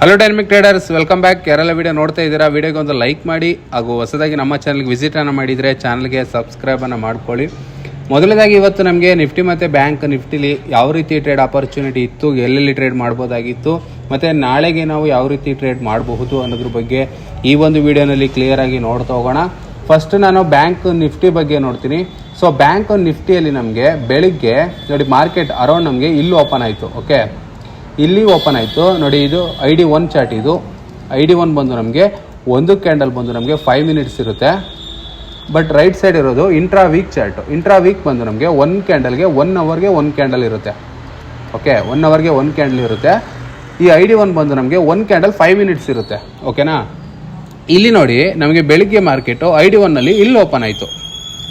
Hello dynamic traders welcome back ಯಾರೆಲ್ಲ video ನೋಡ್ತಾ ಇದ್ದೀರಾ ವಿಡಿಯೋಗೆ ಒಂದು ಲೈಕ್ ಮಾಡಿ ಹಾಗೂ ಹೊಸದಾಗಿ ನಮ್ಮ ಚಾನಲ್ಗೆ ವಿಸಿಟನ್ನು ಮಾಡಿದರೆ ಚಾನಲ್ಗೆ ಸಬ್ಸ್ಕ್ರೈಬನ್ನು ಮಾಡ್ಕೊಳ್ಳಿ. ಮೊದಲನೇದಾಗಿ ಇವತ್ತು ನಮಗೆ ನಿಫ್ಟಿ ಮತ್ತು ಬ್ಯಾಂಕ್ ನಿಫ್ಟಿಲಿ ಯಾವ ರೀತಿ ಟ್ರೇಡ್ ಆಪರ್ಚುನಿಟಿ ಇತ್ತು, ಎಲ್ಲೆಲ್ಲಿ ಟ್ರೇಡ್ ಮಾಡ್ಬೋದಾಗಿತ್ತು, ಮತ್ತು ನಾಳೆಗೆ ನಾವು ಯಾವ ರೀತಿ ಟ್ರೇಡ್ ಮಾಡಬಹುದು ಅನ್ನೋದ್ರ ಬಗ್ಗೆ ಈ ಒಂದು ವಿಡಿಯೋನಲ್ಲಿ ಕ್ಲಿಯರಾಗಿ ನೋಡ್ತಾ ಹೋಗೋಣ. ಫಸ್ಟ್ ನಾನು ಬ್ಯಾಂಕ್ ನಿಫ್ಟಿ ಬಗ್ಗೆ ನೋಡ್ತೀನಿ. ಸೊ ಬ್ಯಾಂಕ್ ನಿಫ್ಟಿಯಲ್ಲಿ ನಮಗೆ ಬೆಳಿಗ್ಗೆ ನೋಡಿ ಮಾರ್ಕೆಟ್ ಅರೌಂಡ್ ನಮಗೆ ಇಲ್ಲಿ ಓಪನ್ ಆಯಿತು ಓಕೆ ಇಲ್ಲಿ ಓಪನ್ ಆಯಿತು. ನೋಡಿ ಇದು ಐ ಡಿ ಒನ್ ಚಾರ್ಟ್ ಇದು. ಐ ಡಿ ಒನ್ ಬಂದು ನಮಗೆ ಒಂದು ಕ್ಯಾಂಡಲ್ ಬಂದು ನಮಗೆ ಫೈವ್ ಮಿನಿಟ್ಸ್ ಇರುತ್ತೆ. ಬಟ್ ರೈಟ್ ಸೈಡ್ ಇರೋದು intra week chart intra week ಬಂದು ನಮಗೆ ಒನ್ ಕ್ಯಾಂಡಲ್ಗೆ ಒನ್ ಅವರ್ಗೆ ಒನ್ ಕ್ಯಾಂಡಲ್ ಇರುತ್ತೆ. ಓಕೆ ಒನ್ ಅವರ್ಗೆ ಒನ್ ಕ್ಯಾಂಡಲ್ ಇರುತ್ತೆ. ಈ ಐ ಡಿ ಒನ್ ಬಂದು ನಮಗೆ ಒನ್ ಕ್ಯಾಂಡಲ್ ಫೈವ್ ಮಿನಿಟ್ಸ್ ಇರುತ್ತೆ. ಓಕೆನಾ ಇಲ್ಲಿ ನೋಡಿ ನಮಗೆ ಬೆಳಿಗ್ಗೆ ಮಾರ್ಕೆಟು ಐ ಡಿ ಒನ್ನಲ್ಲಿ ಇಲ್ಲಿ ಓಪನ್ ಆಯಿತು.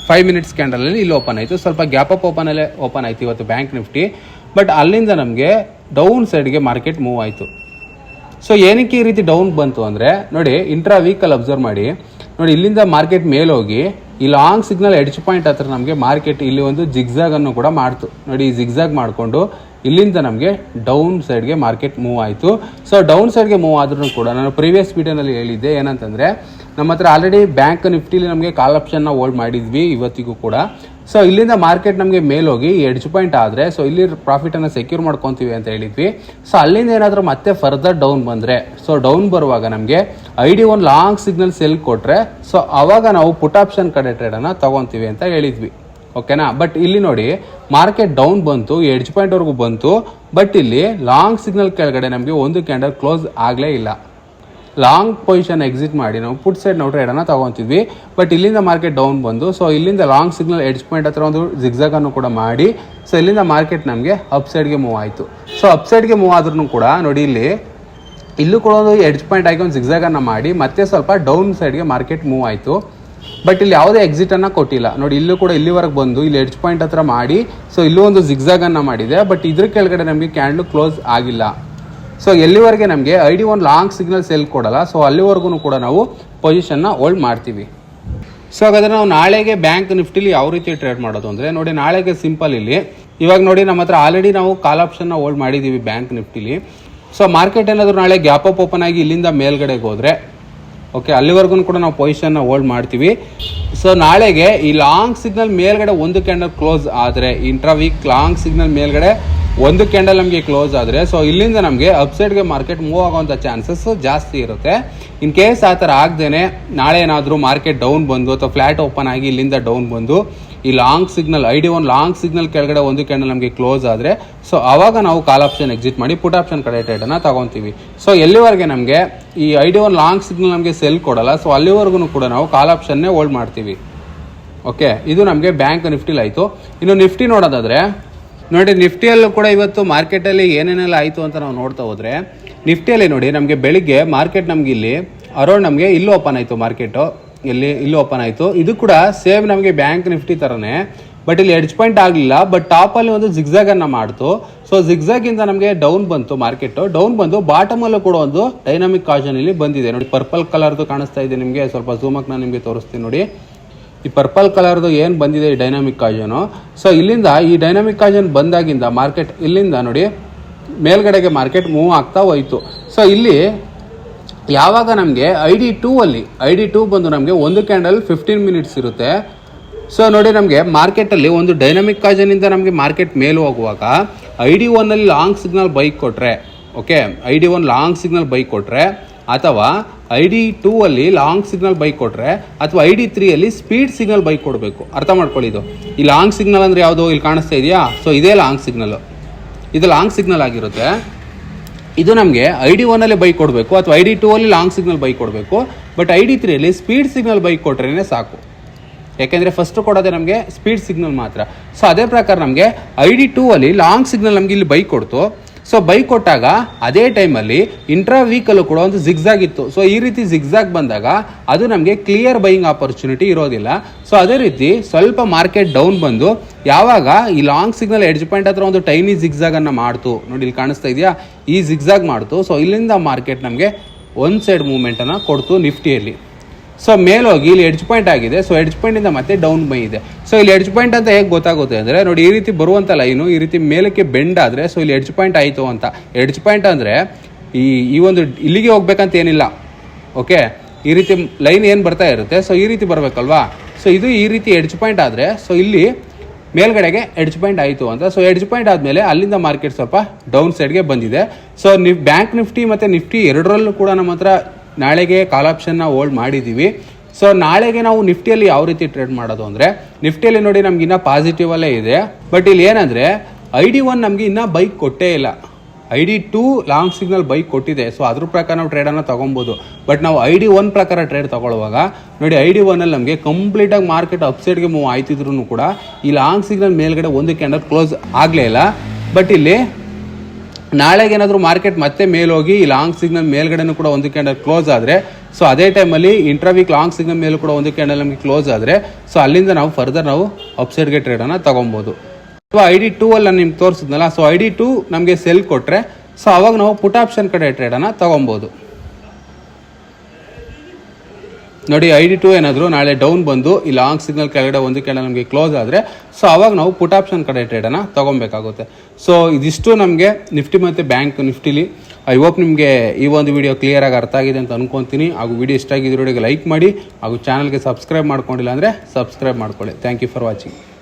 ಫೈವ್ ಮಿನಿಟ್ಸ್ ಕ್ಯಾಂಡಲಲ್ಲಿ ಇಲ್ಲಿ ಓಪನ್ ಆಯಿತು. ಸ್ವಲ್ಪ ಗ್ಯಾಪ್ ಅಪ್ ಓಪನಲ್ಲೇ ಓಪನ್ ಆಯಿತು ಇವತ್ತು ಬ್ಯಾಂಕ್ ನಿಫ್ಟಿ. ಬಟ್ ಅಲ್ಲಿಂದ ನಮಗೆ ಡೌನ್ ಸೈಡ್ಗೆ ಮಾರ್ಕೆಟ್ ಮೂವ್ ಆಯಿತು. ಸೊ ಏನಕ್ಕೆ ಈ ರೀತಿ ಡೌನ್ ಬಂತು ಅಂದರೆ, ನೋಡಿ ಇಂಟ್ರಾ ವೀಕಲ್ಲಿ ಅಬ್ಸರ್ವ್ ಮಾಡಿ. ನೋಡಿ, ಇಲ್ಲಿಂದ ಮಾರ್ಕೆಟ್ ಮೇಲೋಗಿ, ಈ ಲಾಂಗ್ ಸಿಗ್ನಲ್ ಎಡ್ಜ್ ಪಾಯಿಂಟ್ ಹತ್ರ ನಮಗೆ ಮಾರ್ಕೆಟ್ ಇಲ್ಲಿ ಒಂದು ಜಿಗ್ಜಾಗ್ ಅನ್ನು ಕೂಡ ಮಾಡ್ತು. ನೋಡಿ, ಈ ಜಿಗ್ಜಾಗ್ ಮಾಡಿಕೊಂಡು, ಇಲ್ಲಿಂದ ನಮಗೆ ಡೌನ್ ಸೈಡ್ಗೆ ಮಾರ್ಕೆಟ್ ಮೂವ್ ಆಯಿತು. ಸೊ ಡೌನ್ ಸೈಡ್ಗೆ ಮೂವ್ ಆದ್ರೂ ಕೂಡ, ನಾನು ಪ್ರೀವಿಯಸ್ ವೀಡಿಯೋನಲ್ಲಿ ಹೇಳಿದ್ದೆ ಏನಂತಂದರೆ, ನಮ್ಮ ಹತ್ರ ಆಲ್ರೆಡಿ ಬ್ಯಾಂಕ್ ನಿಫ್ಟಿಲಿ ನಮಗೆ ಕಾಲ್ ಆಪ್ಷನ್ನ ಹೋಲ್ಡ್ ಮಾಡಿದ್ವಿ ಇವತ್ತಿಗೂ ಕೂಡ. ಸೊ ಇಲ್ಲಿಂದ ಮಾರ್ಕೆಟ್ ನಮಗೆ ಮೇಲೋಗಿ ಎಡ್ಜ್ ಪಾಯಿಂಟ್ ಆದರೆ ಸೊ ಇಲ್ಲಿ ಪ್ರಾಫಿಟನ್ನು ಸೆಕ್ಯೂರ್ ಮಾಡ್ಕೊತೀವಿ ಅಂತ ಹೇಳಿದ್ವಿ. ಸೊ ಅಲ್ಲಿಂದ ಏನಾದರೂ ಮತ್ತೆ ಫರ್ದರ್ ಡೌನ್ ಬಂದರೆ ಸೊ ಡೌನ್ ಬರುವಾಗ ನಮಗೆ I D one long signal sell ಕೊಟ್ಟರೆ ಸೊ ಆವಾಗ ನಾವು ಪುಟ್ ಆಪ್ಷನ್ ಕಡೆ ಟ್ರೇಡನ್ನು ತೊಗೊತೀವಿ ಅಂತ ಹೇಳಿದ್ವಿ. ಓಕೆನಾ ಬಟ್ ಇಲ್ಲಿ ನೋಡಿ ಮಾರ್ಕೆಟ್ ಡೌನ್ ಬಂತು ಎಡ್ಜ್ ಪಾಯಿಂಟ್ವರೆಗೂ ಬಂತು ಬಟ್ ಇಲ್ಲಿ ಲಾಂಗ್ ಸಿಗ್ನಲ್ ಕೆಳಗಡೆ ನಮಗೆ ಒಂದು ಕ್ಯಾಂಡಲ್ ಕ್ಲೋಸ್ ಆಗಲೇ ಇಲ್ಲ. ಲಾಂಗ್ ಪೊಸಿಷನ್ ಎಕ್ಸಿಟ್ ಮಾಡಿ ನಾವು ಪುಟ್ ಸೈಡ್ ನಾವು ಟ್ರೇಡನ್ನು ತೊಗೊತಿದ್ವಿ. ಬಟ್ ಇಲ್ಲಿಂದ ಮಾರ್ಕೆಟ್ ಡೌನ್ ಬಂದು ಸೊ ಇಲ್ಲಿಂದ ಲಾಂಗ್ ಸಿಗ್ನಲ್ ಎಡ್ಜ್ ಪಾಯಿಂಟ್ ಹತ್ರ ಒಂದು ಜಿಗ್ಜಾಗನ್ನು ಕೂಡ ಮಾಡಿ ಸೊ ಇಲ್ಲಿಂದ ಮಾರ್ಕೆಟ್ ನಮಗೆ ಅಪ್ ಸೈಡ್ಗೆ ಮೂವ್ ಆಯಿತು. ಸೊ ಅಪ್ ಸೈಡ್ಗೆ ಮೂವ್ ಆದ್ರೂ ಕೂಡ ನೋಡಿ ಇಲ್ಲಿ, ಇಲ್ಲೂ ಕೂಡ ಒಂದು ಎಡ್ಜ್ ಪಾಯಿಂಟ್ ಆಗಿ ಒಂದು ಜಿಗ್ಜಾಗನ್ನು ಮಾಡಿ, ಮತ್ತೆ ಸ್ವಲ್ಪ ಡೌನ್ ಸೈಡ್ಗೆ ಮಾರ್ಕೆಟ್ ಮೂವ್ ಆಯಿತು. ಬಟ್ ಇಲ್ಲಿ ಯಾವುದೇ ಎಕ್ಸಿಟ್ ಅನ್ನ ಕೊಟ್ಟಿಲ್ಲ. ನೋಡಿ, ಇಲ್ಲೂ ಕೂಡ ಇಲ್ಲಿವರೆಗೆ ಬಂದು ಇಲ್ಲಿ ಎಡ್ಜ್ ಪಾಯಿಂಟ್ ಹತ್ರ ಮಾಡಿ ಸೊ ಇಲ್ಲೂ ಒಂದು ಜಿಗ್ಜಾಗನ್ನು ಮಾಡಿದೆ. ಬಟ್ ಇದ್ರ ಕೆಳಗಡೆ ನಮಗೆ ಕ್ಯಾಂಡ್ಲು ಕ್ಲೋಸ್ ಆಗಿಲ್ಲ. ಸೊ ಎಲ್ಲಿವರೆಗೆ ನಮಗೆ ಐ ಡಿ ಒಂದು ಲಾಂಗ್ ಸಿಗ್ನಲ್ ಸೆಲ್ ಕೊಡಲ್ಲ ಸೊ ಅಲ್ಲಿವರೆಗೂ ಕೂಡ ನಾವು ಪೊಸಿಷನ್ನ ಹೋಲ್ಡ್ ಮಾಡ್ತೀವಿ. ಸೊ ಹಾಗಾದರೆ ನಾವು ನಾಳೆಗೆ ಬ್ಯಾಂಕ್ ನಿಫ್ಟಿಲಿ ಯಾವ ರೀತಿ ಟ್ರೇಡ್ ಮಾಡೋದು ಅಂದರೆ, ನೋಡಿ ನಾಳೆಗೆ ಸಿಂಪಲ್ ಇಲ್ಲಿ. ಇವಾಗ ನೋಡಿ ನಮ್ಮ ಹತ್ರ ಆಲ್ರೆಡಿ ನಾವು ಕಾಲ್ ಆಪ್ಷನ್ನ ಹೋಲ್ಡ್ ಮಾಡಿದ್ದೀವಿ ಬ್ಯಾಂಕ್ ನಿಫ್ಟಿಲಿ. ಸೊ ಮಾರ್ಕೆಟ್ ಏನಾದರೂ ನಾಳೆ ಗ್ಯಾಪ್ ಅಪ್ ಓಪನ್ ಆಗಿ ಇಲ್ಲಿಂದ ಮೇಲ್ಗಡೆಗೆ ಹೋದರೆ ಓಕೆ ಅಲ್ಲಿವರೆಗೂ ಕೂಡ ನಾವು ಪೊಸಿಷನ್ನ ಹೋಲ್ಡ್ ಮಾಡ್ತೀವಿ. ಸೊ ನಾಳೆಗೆ ಈ ಲಾಂಗ್ ಸಿಗ್ನಲ್ ಮೇಲ್ಗಡೆ ಒಂದು ಕ್ಯಾಂಡಲ್ ಕ್ಲೋಸ್ ಆದರೆ ಇಂಟ್ರಾ ವೀಕ್ ಲಾಂಗ್ ಸಿಗ್ನಲ್ ಮೇಲ್ಗಡೆ ಒಂದು ಕ್ಯಾಂಡಲ್ ನಮಗೆ ಕ್ಲೋಸ್ ಆದರೆ ಸೊ ಇಲ್ಲಿಂದ ನಮಗೆ ಅಪ್ಸೈಡ್ಗೆ ಮಾರ್ಕೆಟ್ ಮೂವ್ ಆಗೋವಂಥ ಚಾನ್ಸಸ್ ಜಾಸ್ತಿ ಇರುತ್ತೆ. ಇನ್ ಕೇಸ್ ಆ ಥರ ಆಗದೇನೆ, ನಾಳೆ ಏನಾದರೂ ಮಾರ್ಕೆಟ್ ಡೌನ್ ಬಂದು ಅಥವಾ ಫ್ಲಾಟ್ ಓಪನ್ ಆಗಿ ಇಲ್ಲಿಂದ ಡೌನ್ ಬಂದು, ಈ long signal I D one long signal ಕೆಳಗಡೆ ಒಂದು ಕ್ಯಾಂಡಲ್ ನಮಗೆ ಕ್ಲೋಸ್ ಆದರೆ ಸೊ ಆವಾಗ ನಾವು ಕಾಲ್ ಆಪ್ಷನ್ ಎಕ್ಸಿಟ್ ಮಾಡಿ ಪುಟ್ ಆಪ್ಷನ್ ಕಡೆ ಟ್ರೇಡನ್ನು ತಗೊತೀವಿ. ಸೊ ಎಲ್ಲಿವರೆಗೆ ನಮಗೆ ಈ I D one long signal ನಮಗೆ ಸೆಲ್ ಕೊಡಲ್ಲ ಸೊ ಅಲ್ಲಿವರೆಗೂ ಕೂಡ ನಾವು ಕಾಲ್ ಆಪ್ಷನ್ನೇ ಹೋಲ್ಡ್ ಮಾಡ್ತೀವಿ. ಓಕೆ ಇದು ನಮಗೆ ಬ್ಯಾಂಕ್ ನಿಫ್ಟಿಲಾಯಿತು ಇನ್ನು ನಿಫ್ಟಿ ನೋಡೋದಾದ್ರೆ ನೋಡಿ, ನಿಫ್ಟಿಯಲ್ಲೂ ಕೂಡ ಇವತ್ತು ಮಾರ್ಕೆಟಲ್ಲಿ ಏನೇನೆಲ್ಲ ಆಯಿತು ಅಂತ ನಾವು ನೋಡ್ತಾ ಹೋದರೆ, ನಿಫ್ಟಿಯಲ್ಲಿ ನೋಡಿ, ನಮಗೆ ಬೆಳಿಗ್ಗೆ ಮಾರ್ಕೆಟ್ ನಮಗೆ ಇಲ್ಲಿ, ಅರೌಂಡ್ ನಮಗೆ ಇಲ್ಲಿ ಓಪನ್ ಆಯಿತು ಮಾರ್ಕೆಟು. ಇಲ್ಲಿ ಇಲ್ಲಿ ಓಪನ್ ಆಯಿತು. ಇದು ಕೂಡ ಸೇಮ್ ನಮಗೆ ಬ್ಯಾಂಕ್ ನಿಫ್ಟಿ ಥರನೇ ಬಟ್ ಇಲ್ಲಿ ಎಡ್ಜ್ ಪಾಯಿಂಟ್ ಆಗಲಿಲ್ಲ, ಬಟ್ ಟಾಪಲ್ಲಿ ಒಂದು ಜಿಗ್ಝಾಗನ್ನು ಮಾಡ್ತು. ಸೊ ಇಂದ ನಮಗೆ ಡೌನ್ ಬಂತು ಮಾರ್ಕೆಟು. ಡೌನ್ ಬಂದು ಬಾಟಮಲ್ಲೂ ಕೂಡ ಒಂದು ಡೈನಾಮಿಕ್ ಕಾಜನ್ ಇಲ್ಲಿ ಬಂದಿದೆ. ನೋಡಿ, ಪರ್ಪಲ್ ಕಲರ್ದು ಕಾಣಿಸ್ತಾ ಇದೆ ನಿಮಗೆ. ಸ್ವಲ್ಪ ಝೂಮಕ್ ನಾನು ನಿಮಗೆ ತೋರಿಸ್ತೀನಿ ನೋಡಿ. ಈ ಪರ್ಪಲ್ ಕಲರ್ದು ಏನು ಬಂದಿದೆ ಈ ಡೈನಾಮಿಕ್ ಕಾಜನು? ಸೊ ಇಲ್ಲಿಂದ ಈ ಡೈನಾಮಿಕ್ ಕಾಜನ್ ಬಂದಾಗಿಂದ ಮಾರ್ಕೆಟ್ ಇಲ್ಲಿಂದ ನೋಡಿ, ಮೇಲ್ಗಡೆಗೆ ಮಾರ್ಕೆಟ್ ಮೂವ್ ಆಗ್ತಾ ಹೋಯಿತು. ಸೊ ಇಲ್ಲಿ ಯಾವಾಗ ನಮಗೆ ಐ ಡಿ ಟೂ ಅಲ್ಲಿ ಐ ಡಿ ಟೂ ಬಂದು ನಮಗೆ ಒಂದು ಕ್ಯಾಂಡಲ್ ಫಿಫ್ಟೀನ್ ಮಿನಿಟ್ಸ್ ಇರುತ್ತೆ. ಸೊ ನೋಡಿ ನಮಗೆ ಮಾರ್ಕೆಟಲ್ಲಿ ಒಂದು ಡೈನಾಮಿಕ್ ಕಾಜನಿಂದ ನಮಗೆ ಮಾರ್ಕೆಟ್ ಮೇಲೆ ಹೋಗುವಾಗ ಐ ಡಿ ಒನ್ನಲ್ಲಿ ಲಾಂಗ್ ಸಿಗ್ನಲ್ ಬೈಕ್ ಕೊಟ್ಟರೆ okay I D one long signal buy ಕೊಟ್ಟರೆ ಅಥವಾ ಐ ಡಿ ಟೂ ಅಲ್ಲಿ ಲಾಂಗ್ ಸಿಗ್ನಲ್ ಬೈಕ್ ಕೊಟ್ಟರೆ ಅಥವಾ ಐ ಡಿ ತ್ರೀಯಲ್ಲಿ ಸ್ಪೀಡ್ ಸಿಗ್ನಲ್ ಬೈಕ್ ಕೊಡಬೇಕು. ಅರ್ಥ ಮಾಡ್ಕೊಳ್ಳಿ ಇದು ಈ ಲಾಂಗ್ ಸಿಗ್ನಲ್ ಅಂದರೆ ಯಾವುದು? ಇಲ್ಲಿ ಕಾಣಿಸ್ತಾ ಇದೆಯಾ? ಸೊ ಇದೇ ಲಾಂಗ್ ಸಿಗ್ನಲ್ ಇದು ಲಾಂಗ್ ಸಿಗ್ನಲ್ ಆಗಿರುತ್ತೆ. ಇದು ನಮಗೆ ಐ ಡಿ ಒನ್ನಲ್ಲಿ ಬೈಕ್ ಕೊಡಬೇಕು ಅಥವಾ ಐ ಡಿ ಟೂ ಅಲ್ಲಿ ಲಾಂಗ್ ಸಿಗ್ನಲ್ ಬೈಕ್ ಕೊಡಬೇಕು. ಬಟ್ ಐ ಡಿ ತ್ರೀಯಲ್ಲಿ ಸ್ಪೀಡ್ ಸಿಗ್ನಲ್ ಬೈಕ್ ಕೊಟ್ರೇ ಸಾಕು. ಯಾಕೆಂದರೆ ಫಸ್ಟ್ ಕೊಡೋದೇ ನಮಗೆ ಸ್ಪೀಡ್ ಸಿಗ್ನಲ್ ಮಾತ್ರ. ಸೊ ಅದೇ ಪ್ರಕಾರ ನಮಗೆ ಐ ಡಿ ಟೂ ಅಲ್ಲಿ ಲಾಂಗ್ ಸಿಗ್ನಲ್ ನಮಗೆ ಇಲ್ಲಿ ಬೈಕ್ ಕೊಡ್ತು. ಸೊ ಬೈಕ್ ಕೊಟ್ಟಾಗ ಅದೇ ಟೈಮಲ್ಲಿ ಇಂಟ್ರಾ ವೀಕಲ್ಲೂ ಕೂಡ ಒಂದು ಜಿಗ್ಝಾಗ್ ಇತ್ತು. ಸೊ ಈ ರೀತಿ ಜಿಗ್ಝಾಗ್ ಬಂದಾಗ ಅದು ನಮಗೆ ಕ್ಲಿಯರ್ ಬೈಯಿಂಗ್ ಆಪರ್ಚುನಿಟಿ ಇರೋದಿಲ್ಲ. ಸೊ ಅದೇ ರೀತಿ ಸ್ವಲ್ಪ ಮಾರ್ಕೆಟ್ ಡೌನ್ ಬಂದು ಯಾವಾಗ ಈ ಲಾಂಗ್ ಸಿಗ್ನಲ್ ಎಡ್ಜ್ ಪಾಯಿಂಟ್ ಹತ್ರ ಒಂದು ಟೈನಿ ಜಿಗ್ಝಾಗ್ ಅನ್ನ ಮಾಡ್ತು. ನೋಡಿ, ಇಲ್ಲಿ ಕಾಣಿಸ್ತಾ ಇದೆಯಾ? ಈ ಜಿಗ್ಝಾಗ್ ಮಾಡ್ತು. ಸೊ ಇಲ್ಲಿಂದ ಮಾರ್ಕೆಟ್ ನಮಗೆ ಒಂದು ಸೈಡ್ ಮೂವ್ಮೆಂಟನ್ನು ಕೊಡ್ತು ನಿಫ್ಟಿಯಲ್ಲಿ ಸೊ ಮೇಲೋಗಿ ಇಲ್ಲಿ ಎಡ್ಜ್ ಪಾಯಿಂಟ್ ಆಗಿದೆ. ಸೊ ಎಡ್ಜ್ ಪಾಯಿಂಟಿಂದ ಮತ್ತೆ ಡೌನ್ ಬೈ ಇದೆ. ಸೊ ಇಲ್ಲಿ ಎಡ್ಜ್ ಪಾಯಿಂಟ್ ಅಂತ ಹೇಗೆ ಗೊತ್ತಾಗುತ್ತೆ ಅಂದರೆ, ನೋಡಿ ಈ ರೀತಿ ಬರುವಂಥ ಲೈನು ಈ ರೀತಿ ಮೇಲಕ್ಕೆ ಬೆಂಡ್ ಆದರೆ ಸೊ ಇಲ್ಲಿ ಎಡ್ಜ್ ಪಾಯಿಂಟ್ ಆಯಿತು ಅಂತ. ಎಡ್ಜ್ ಪಾಯಿಂಟ್ ಅಂದರೆ ಈ ಈ ಒಂದು ಇಲ್ಲಿಗೆ ಹೋಗ್ಬೇಕಂತ ಏನಿಲ್ಲ. ಓಕೆ ಈ ರೀತಿ ಲೈನ್ ಏನು ಬರ್ತಾ ಇರುತ್ತೆ? ಸೊ ಈ ರೀತಿ ಬರಬೇಕಲ್ವಾ? ಸೊ ಇದು ಈ ರೀತಿ ಎಡ್ಜ್ ಪಾಯಿಂಟ್ ಆದರೆ ಸೊ ಇಲ್ಲಿ ಮೇಲ್ಗಡೆಗೆ ಎಡ್ಜ್ ಪಾಯಿಂಟ್ ಆಯಿತು ಅಂತ. ಸೊ ಎಡ್ಜ್ ಪಾಯಿಂಟ್ ಆದಮೇಲೆ ಅಲ್ಲಿಂದ ಮಾರ್ಕೆಟ್ ಸ್ವಲ್ಪ ಡೌನ್ ಸೈಡ್ಗೆ ಬಂದಿದೆ. ಸೊ ನಿಫ್ ಬ್ಯಾಂಕ್ ನಿಫ್ಟಿ ಮತ್ತು ನಿಫ್ಟಿ ಎರಡರಲ್ಲೂ ಕೂಡ ನಮ್ಮ ಹತ್ರ ನಾಳೆಗೆ ಕಾಲ್ ಆಪ್ಷನ್ನ ಹೋಲ್ಡ್ ಮಾಡಿದ್ದೀವಿ ಸೊ ನಾಳೆಗೆ ನಾವು ನಿಫ್ಟಿಯಲ್ಲಿ ಯಾವ ರೀತಿ ಟ್ರೇಡ್ ಮಾಡೋದು ಅಂದರೆ, ನಿಫ್ಟಿಯಲ್ಲಿ ನೋಡಿ ನಮ್ಗೆ ಇನ್ನೂ ಪಾಸಿಟಿವ್ ಅಲ್ಲೇ ಇದೆ. ಬಟ್ ಇಲ್ಲಿ ಏನಂದರೆ ಐ ಡಿ ಒನ್ ನಮಗೆ ಇನ್ನೂ ಬೈಕ್ ಕೊಟ್ಟೇ ಇಲ್ಲ. I D two long signal buy ಕೊಟ್ಟಿದೆ. ಸೊ ಅದ್ರ ಪ್ರಕಾರ ನಾವು ಟ್ರೇಡನ್ನು ತೊಗೊಬೋದು. ಬಟ್ ನಾವು ಐ ಡಿ ಒನ್ ಪ್ರಕಾರ ಟ್ರೇಡ್ ತೊಗೊಳ್ಳುವಾಗ, ನೋಡಿ ಐ ಡಿ ಒನ್ನಲ್ಲಿ ನಮಗೆ ಕಂಪ್ಲೀಟಾಗಿ ಮಾರ್ಕೆಟ್ ಅಪ್ಸೈಡ್ಗೆ ಮೂವ್ ಆಯ್ತಿದ್ರು ಕೂಡ ಈ ಲಾಂಗ್ ಸಿಗ್ನಲ್ ಮೇಲ್ಗಡೆ ಒಂದು ಕ್ಯಾಂಡಲ್ ಕ್ಲೋಸ್ ಆಗಲೇ ಇಲ್ಲ. ಬಟ್ ಇಲ್ಲಿ ನಾಳೆಗೆ ಏನಾದರೂ ಮಾರ್ಕೆಟ್ ಮತ್ತೆ ಮೇಲೋಗಿ ಈ ಲಾಂಗ್ ಸಿಗ್ನಲ್ ಮೇಲ್ಗಡೆನೂ ಕೂಡ ಒಂದು ಕ್ಯಾಂಡಲ್ ಕ್ಲೋಸ್ ಆದರೆ ಸೊ ಅದೇ ಟೈಮಲ್ಲಿ ಇಂಟ್ರಾವೀಕ್ ಲಾಂಗ್ ಸಿಗ್ನಲ್ ಮೇಲೂ ಕೂಡ ಒಂದು ಕ್ಯಾಂಡಲ್ ನಮಗೆ ಕ್ಲೋಸ್ ಆದರೆ ಸೊ ಅಲ್ಲಿಂದ ನಾವು ಫರ್ದರ್ ನಾವು ಅಪ್ಸೈಡ್ಗೆ ಟ್ರೇಡನ್ನು ತೊಗೊಬೋದು. ಸೊ ಐ ಡಿ ಟೂ ಅಲ್ಲಿ ನಾನು ನಿಮ್ಗೆ ತೋರಿಸಿದ್ನಲ್ಲ ಸೊ ಐ ಡಿ ಟೂ ನಮಗೆ ಸೆಲ್ ಕೊಟ್ಟರೆ ಸೊ ಅವಾಗ ನಾವು ಪುಟ್ ಆಪ್ಷನ್ ಕಡೆ ಟ್ರೇಡನ್ನು ತೊಗೊಬೋದು. ನೋಡಿ ಐ ಡಿ ಟು ಏನಾದರೂ ನಾಳೆ ಡೌನ್ ಬಂದು ಈ ಲಾಂಗ್ ಸಿಗ್ನಲ್ ಕೆಳಗಡೆ ಒಂದು ಕೆಳ ನಮಗೆ ಕ್ಲೋಸ್ ಆದರೆ ಸೊ ಅವಾಗ ನಾವು ಪುಟ್ ಆಪ್ಷನ್ ಕಡೆ ಟ್ರೇಡನ್ನು ತೊಗೊಬೇಕಾಗುತ್ತೆ. ಸೊ ಇದಿಷ್ಟು ನಮಗೆ ನಿಫ್ಟಿ ಮತ್ತು ಬ್ಯಾಂಕ್ ನಿಫ್ಟಿಲಿ ಐ ಹೋಪ್ ನಿಮಗೆ ಈ ಒಂದು ವಿಡಿಯೋ ಕ್ಲಿಯರಾಗಿ ಅರ್ಥ ಆಗಿದೆ ಅಂತ ಅನ್ಕೊತೀನಿ. ಹಾಗೂ ವಿಡಿಯೋ ಇಷ್ಟ ಆಗಿದ್ದ ಲೈಕ್ ಮಾಡಿ, ಹಾಗೂ ಚಾನಲ್ಗೆ ಸಬ್ಸ್ಕ್ರೈಬ್ ಮಾಡ್ಕೊಂಡಿಲ್ಲ ಅಂದರೆ ಸಬ್ಸ್ಕ್ರೈಬ್ ಮಾಡ್ಕೊಳ್ಳಿ. Thank you for watching